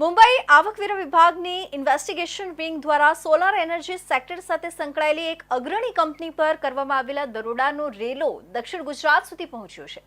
મુંબઈ આવકવેરા વિભાગની investigation wing દ્વારા સોલાર એનર્જી સેક્ટર સાથે સંકળાયેલી એક અગ્રણી કંપની પર કરવામાં આવેલા દરોડાનો રેલો દક્ષિણ ગુજરાત સુધી પહોંચ્યો છે.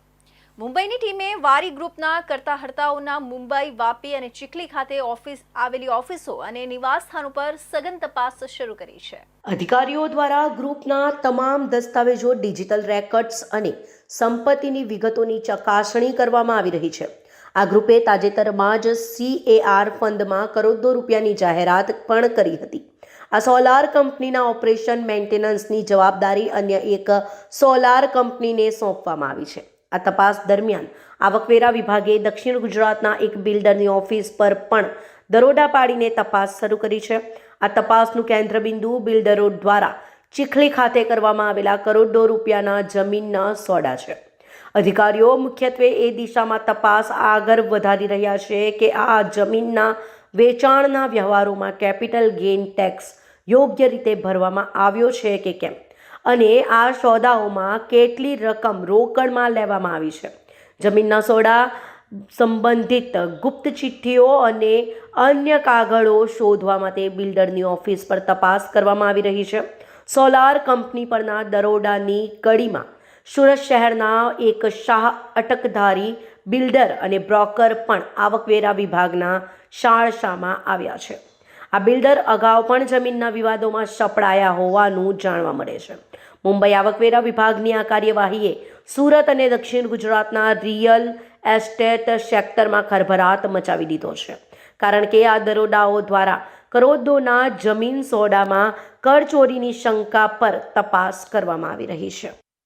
મુંબઈની ટીમે વારી ગ્રુપના કરતા હર્તાઓના મુંબઈ, વાપી અને ચીખલી ખાતે ઓફિસ, આવેલી ઓફિસો અને નિવાસસ્થાનો પર સઘન તપાસ શરૂ કરી છે. અધિકારીઓ દ્વારા ગ્રુપના તમામ દસ્તાવેજો ડિજિટલ રેકર્ડ્સ અને સંપત્તિની વિગતોની ચકાસણી કરવામાં આવી રહી છે. આ ગ્રુપે તાજેતરમાં જ સીએઆર ફંડમાં કરોડો રૂપિયાની જાહેરાત પણ કરી હતી. આ સોલાર કંપનીના ઓપરેશન મેન્ટેનન્સની જવાબદારી અન્ય એક સોલાર કંપનીને સોંપવામાં આવી છે. આ તપાસ દરમિયાન આવકવેરા વિભાગે દક્ષિણ ગુજરાતના એક બિલ્ડરની ઓફિસ પર પણ દરોડા પાડીને તપાસ શરૂ કરી છે. આ તપાસનું કેન્દ્રબિંદુ બિલ્ડરો દ્વારા ચીખલી ખાતે કરવામાં આવેલા કરોડો રૂપિયાના જમીનના સોડા છે. અધિકારીઓ મુખ્યત્વે એ દિશામાં તપાસ આગળ વધારી રહ્યા છે કે આ જમીનના વેચાણના વ્યવહારોમાં કેપિટલ ગેઇન ટેક્સ યોગ્ય રીતે ભરવામાં આવ્યો છે કે કેમ? અને આ સોદાઓમાં કેટલી રકમ રોકડમાં લેવામાં આવી છે? જમીનના સોડા સંબંધિત ગુપ્ત ચિઠ્ઠીઓ અને અન્ય કાગળો શોધવા માટે બિલ્ડરની ઓફિસ પર તપાસ કરવામાં આવી રહી છે. સોલાર કંપની પરના દરોડાની કડીમાં સુરત શહેરના એક શાહ અટકધારી બિલ્ડર અને બ્રોકર પણ આવકવેરા વિભાગના શાળશામાં આવ્યા છે. આ બિલ્ડર અગાઉ પણ જમીનના વિવાદોમાં સપડાયા હોવાનું જાણવા મળે છે. મુંબઈ આવકવેરા વિભાગની આ કાર્યવાહીએ સુરત અને દક્ષિણ ગુજરાતના રિયલ એસ્ટેટ સેક્ટરમાં ખરભરાટ મચાવી દીધો છે. કારણ કે આ દરોડાઓ દ્વારા કરોડોના જમીન સોડામાં કરચોરીની શંકા પર તપાસ કરવામાં આવી રહી છે.